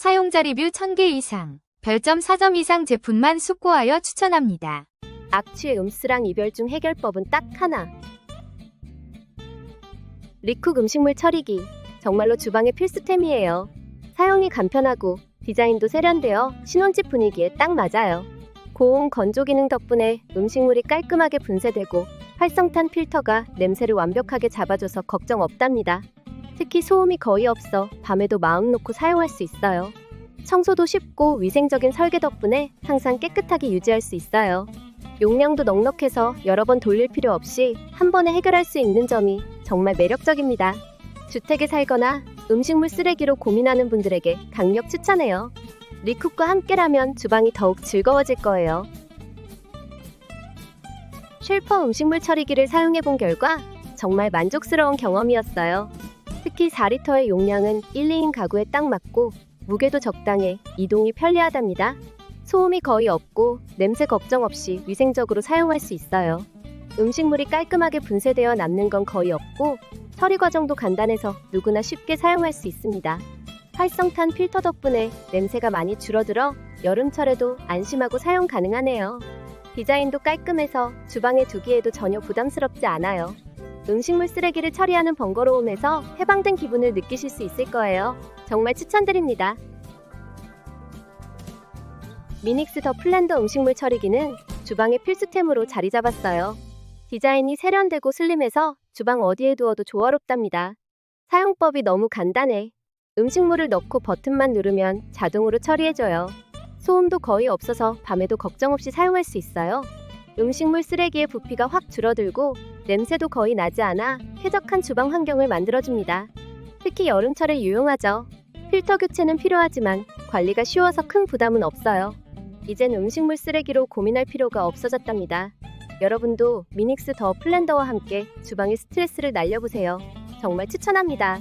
사용자 리뷰 1000개 이상, 별점 4점 이상 제품만 숙고하여 추천합니다. 악취의 음스랑 이별 중 해결법은 딱 하나. 리쿡 음식물 처리기. 정말로 주방의 필수템이에요. 사용이 간편하고 디자인도 세련되어 신혼집 분위기에 딱 맞아요. 고온 건조 기능 덕분에 음식물이 깔끔하게 분쇄되고 활성탄 필터가 냄새를 완벽하게 잡아줘서 걱정 없답니다. 특히 소음이 거의 없어 밤에도 마음 놓고 사용할 수 있어요. 청소도 쉽고 위생적인 설계 덕분에 항상 깨끗하게 유지할 수 있어요. 용량도 넉넉해서 여러 번 돌릴 필요 없이 한 번에 해결할 수 있는 점이 정말 매력적입니다. 주택에 살거나 음식물 쓰레기로 고민하는 분들에게 강력 추천해요. 리쿡과 함께라면 주방이 더욱 즐거워질 거예요. 쉘퍼 음식물 처리기를 사용해 본 결과 정말 만족스러운 경험이었어요. 특히 4리터의 용량은 1, 2인 가구에 딱 맞고 무게도 적당해 이동이 편리하답니다. 소음이 거의 없고 냄새 걱정 없이 위생적으로 사용할 수 있어요. 음식물이 깔끔하게 분쇄되어 남는 건 거의 없고 처리 과정도 간단해서 누구나 쉽게 사용할 수 있습니다. 활성탄 필터 덕분에 냄새가 많이 줄어들어 여름철에도 안심하고 사용 가능하네요. 디자인도 깔끔해서 주방에 두기에도 전혀 부담스럽지 않아요. 음식물 쓰레기를 처리하는 번거로움에서 해방된 기분을 느끼실 수 있을 거예요. 정말 추천드립니다. 미닉스 더 플랜더 음식물 처리기는 주방의 필수템으로 자리 잡았어요. 디자인이 세련되고 슬림해서 주방 어디에 두어도 조화롭답니다. 사용법이 너무 간단해. 음식물을 넣고 버튼만 누르면 자동으로 처리해줘요. 소음도 거의 없어서 밤에도 걱정 없이 사용할 수 있어요. 음식물 쓰레기의 부피가 확 줄어들고 냄새도 거의 나지 않아 쾌적한 주방 환경을 만들어줍니다. 특히 여름철에 유용하죠. 필터 교체는 필요하지만 관리가 쉬워서 큰 부담은 없어요. 이젠 음식물 쓰레기로 고민할 필요가 없어졌답니다. 여러분도 미닉스 더 플랜더와 함께 주방의 스트레스를 날려보세요. 정말 추천합니다.